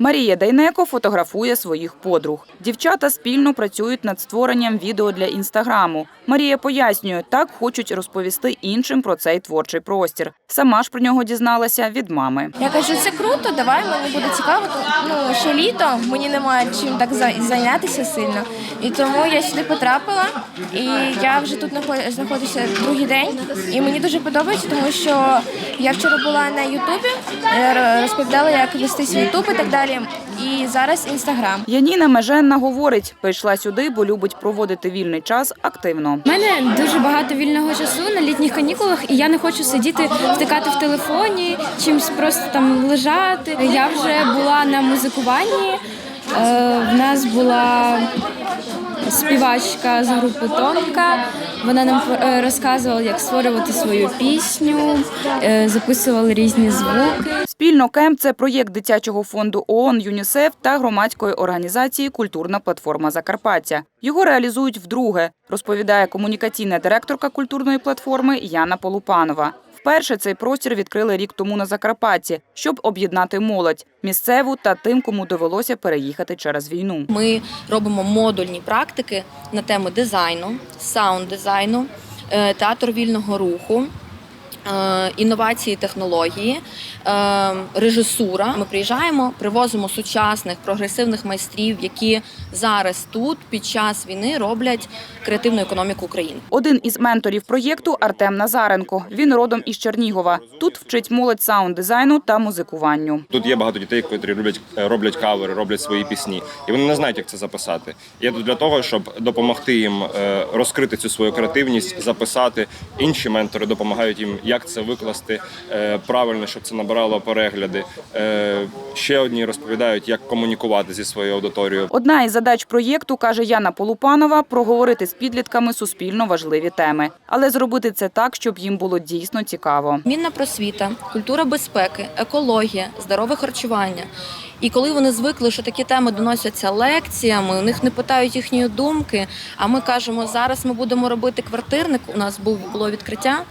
Марія Дайнеко фотографує своїх подруг. Дівчата спільно працюють над створенням відео для інстаграму. Марія пояснює, так хочуть розповісти іншим про цей творчий простір. Сама ж про нього дізналася від мами. Я кажу, це круто, давай мені буде цікаво. Ну ще літо, мені немає чим так зайнятися сильно. І тому я сюди потрапила, і я вже тут нахо- знаходжуся другий день. І мені дуже подобається, тому що я вчора була на Ютубі, е, розповідала, як вести свій Ютуб і так далі. І зараз інстаграм. Яніна Меженна говорить, прийшла сюди, бо любить проводити вільний час активно. У мене дуже багато вільного часу на літніх канікулах, і я не хочу сидіти, втикати в телефоні, чимось просто там лежати. Я вже була на музикуванні. Е, в нас була співачка з групи Тонка. Вона нам е, розказувала, як створювати свою пісню, е, записували різні звуки. Спільно кемп це проєкт дитячого фонду ООН ЮНІСЕФ та громадської організації Культурна платформа Закарпаття. Його реалізують вдруге, розповідає комунікаційна директорка культурної платформи Яна Полупанова. Вперше цей простір відкрили рік тому на Закарпатті, щоб об'єднати молодь місцеву та тим, кому довелося переїхати через війну. Ми робимо модульні практики на тему дизайну, саунд-дизайну, е, театр вільного руху. Е, Інновації, технології, е, режисура. Ми приїжджаємо, привозимо сучасних прогресивних майстрів, які зараз тут під час війни роблять креативну економіку України. Один із менторів проєкту Артем Назаренко. Він родом із Чернігова. Тут вчить молодь саунд-дизайну та музикуванню. Тут є багато дітей, які роблять, е, роблять кавери, роблять свої пісні, і вони не знають, як це записати. Я тут для того, щоб допомогти їм розкрити цю свою креативність, записати. Інші ментори допомагають їм, як це викласти е, правильно, щоб це набирало перегляди. Е, Ще одні розповідають, як комунікувати зі своєю аудиторією. Одна із задач проєкту, каже Яна Полупанова, проговорити з підлітками суспільно важливі теми, але зробити це так, щоб їм було дійсно цікаво. Мінна просвіта, культура безпеки, екологія, здорове харчування. І коли вони звикли, що такі теми доносяться лекціями, у них не питають їхньої думки. А ми кажемо, зараз ми будемо робити квартирник. У нас був було відкриття,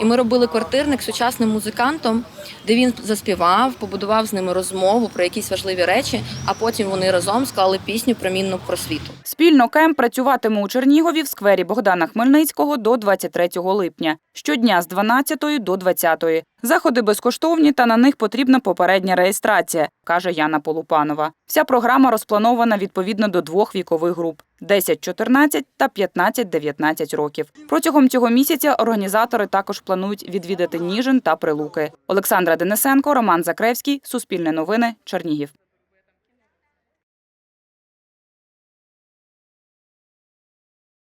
і ми робили квартирник сучасним музикантом, де він заспівав, побудував з ними розмову про якісь важливі речі, а потім вони разом склали пісню про мінну просвіту. Спільно кемп працюватиме у Чернігові в сквері Богдана Хмельницького до 23 липня. Щодня з 12 до 20. Заходи безкоштовні та на них потрібна попередня реєстрація, каже Яна Полупанова. Вся програма розпланована відповідно до двох вікових груп: 10-14 та 15-19 років. Протягом цього місяця організатори також планують відвідати Ніжин та Прилуки. Олександра Денисенко, Роман Закревський, Суспільне новини, Чернігів.